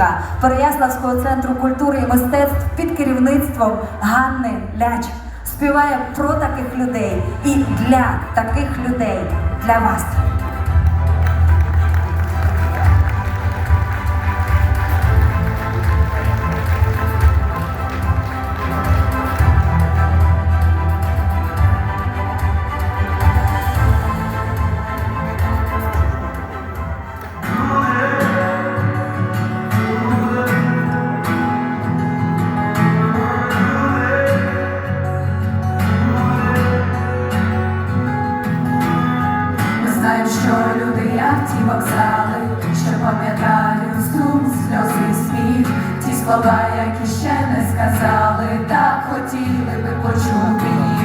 Вербиченка Переяславського центру культури і мистецтв під керівництвом Ганни Ляч співає про таких людей і для таких людей для вас. Вокзали, ще пам'ятаю сум, сльози і сміх, ті слова, які ще не сказали, так хотіли би почути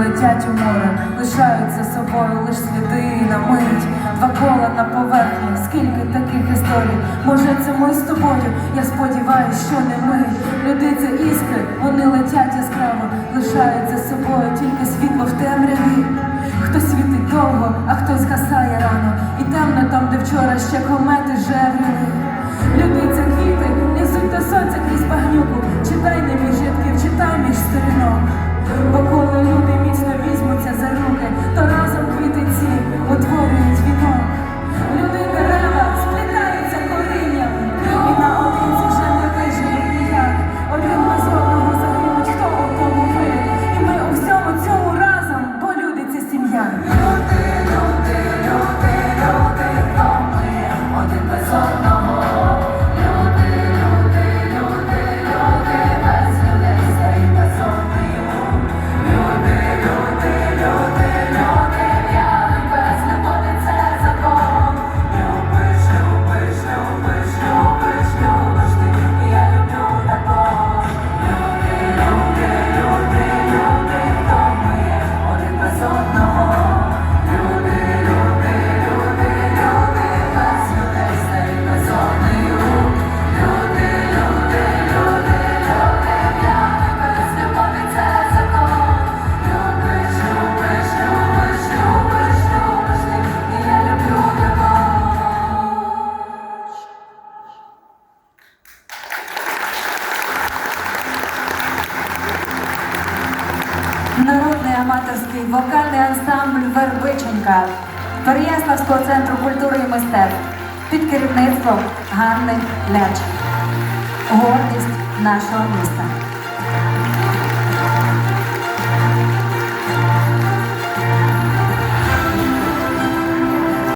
летять у море, лишають за собою лиш сліди на мить. Два кола на поверхні, скільки таких історій. Може, це ми з тобою? Я сподіваюсь, що не ми. Люди це іскри, вони летять яскраво, лишають за собою тільки світло в темряві. Хтось світить довго, а хтось гасає рано. І темно там, де вчора ще комети жевріли. Люди Народний аматорський вокальний ансамбль Вербиченка Переяславського центру культури і мистецтв під керівництвом Ганни Ляч. Гордість нашого міста.